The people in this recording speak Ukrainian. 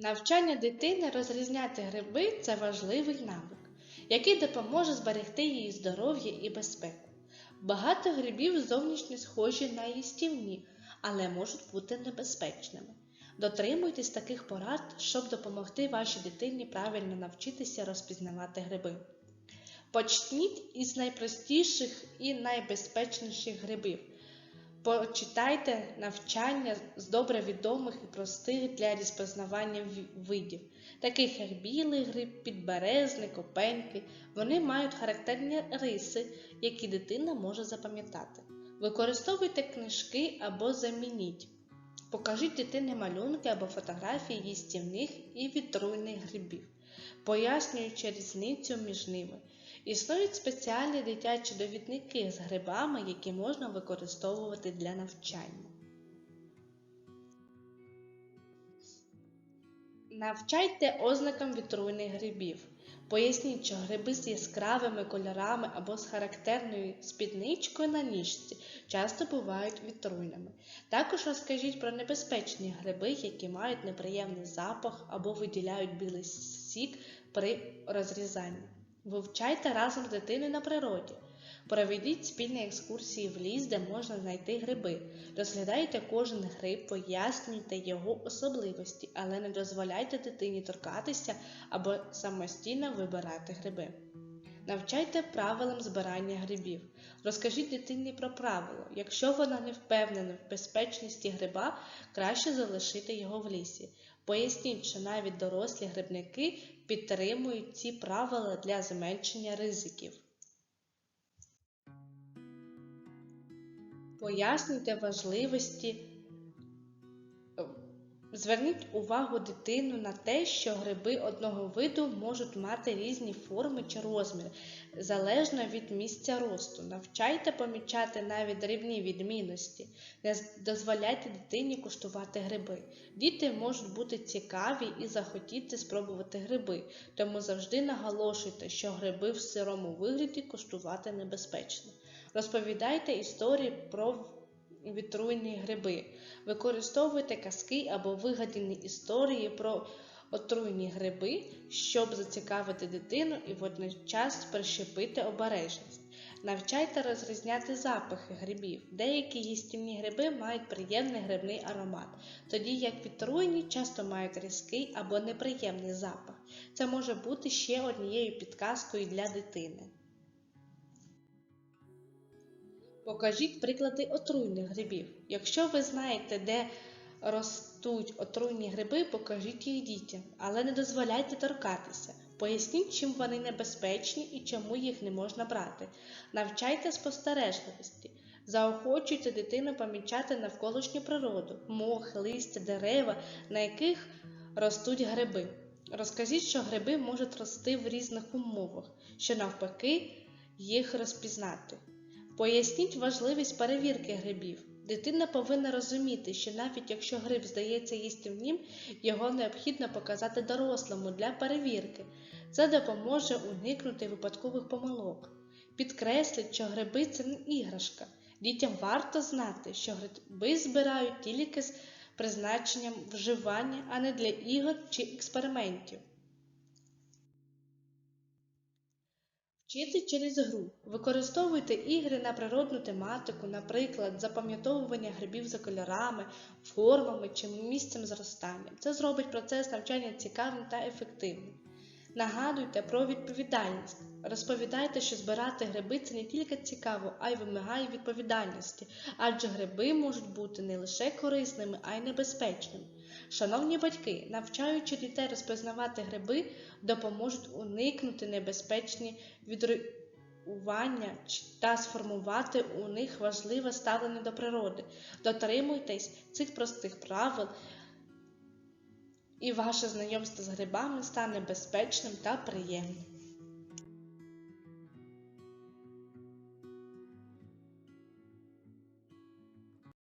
Навчання дитини розрізняти гриби це важливий навик, який допоможе зберегти її здоров'я і безпеку. Багато грибів зовнішньо схожі на їстівні, але можуть бути небезпечними. Дотримуйтесь таких порад, щоб допомогти вашій дитині правильно навчитися розпізнавати гриби. Почніть із найпростіших і найбезпечніших грибів. Почитайте навчання з добре відомих і простих для розпізнавання видів, таких як білий гриб, підберезник, опеньки. Вони мають характерні риси, які дитина може запам'ятати. Використовуйте книжки або замініть. Покажіть дитині малюнки або фотографії їстівних і відруйних грибів, пояснюючи різницю між ними. Існують спеціальні дитячі довідники з грибами, які можна використовувати для навчання. Навчайте ознакам відруйних грибів. Поясніть, що гриби з яскравими кольорами або з характерною спідничкою на ніжці часто бувають відруйними. Також розкажіть про небезпечні гриби, які мають неприємний запах або виділяють білий сік при розрізанні. Вивчайте разом з дитиною на природі. Проведіть спільні екскурсії в ліс, де можна знайти гриби. Розглядайте кожен гриб, пояснюйте його особливості, але не дозволяйте дитині торкатися або самостійно вибирати гриби. Навчайте правилам збирання грибів. Розкажіть дитині про правила. Якщо вона не впевнена в безпечності гриба, краще залишити його в лісі. Поясніть, що навіть дорослі грибники підтримують ці правила для зменшення ризиків. Пояснюйте важливості. Зверніть увагу дитину на те, що гриби одного виду можуть мати різні форми чи розміри, залежно від місця росту. Навчайте помічати навіть дрібні відмінності. Не дозволяйте дитині куштувати гриби. Діти можуть бути цікаві і захотіти спробувати гриби, тому завжди наголошуйте, що гриби в сирому вигляді куштувати небезпечно. Розповідайте історії про відруйні гриби. Використовуйте казки або вигадані історії про отруйні гриби, щоб зацікавити дитину і водночас прищепити обережність. Навчайте розрізняти запахи грибів. Деякі їстівні гриби мають приємний грибний аромат, тоді як відруйні часто мають різкий або неприємний запах. Це може бути ще однією підказкою для дитини. Покажіть приклади отруйних грибів. Якщо ви знаєте, де ростуть отруйні гриби, покажіть їх дітям, але не дозволяйте торкатися. Поясніть, чим вони небезпечні і чому їх не можна брати. Навчайте спостережливості. Заохочуйте дитину помічати навколишню природу, мох, листя, дерева, на яких ростуть гриби. Розкажіть, що гриби можуть рости в різних умовах, що навпаки їх розпізнати. Поясніть важливість перевірки грибів. Дитина повинна розуміти, що навіть якщо гриб здається їстівним, його необхідно показати дорослому для перевірки. Це допоможе уникнути випадкових помилок. Підкресліть, що гриби це не іграшка. Дітям варто знати, що гриби збирають тільки з призначенням вживання, а не для ігор чи експериментів. Вчити через гру. Використовуйте ігри на природну тематику, наприклад, запам'ятовування грибів за кольорами, формами чи місцем зростання. Це зробить процес навчання цікавим та ефективним. Нагадуйте про відповідальність. Розповідайте, що збирати гриби це не тільки цікаво, а й вимагає відповідальності, адже гриби можуть бути не лише корисними, а й небезпечними. Шановні батьки, навчаючи дітей розпізнавати гриби, допоможуть уникнути небезпечні відруювання та сформувати у них важливе ставлення до природи. Дотримуйтесь цих простих правил, і ваше знайомство з грибами стане безпечним та приємним.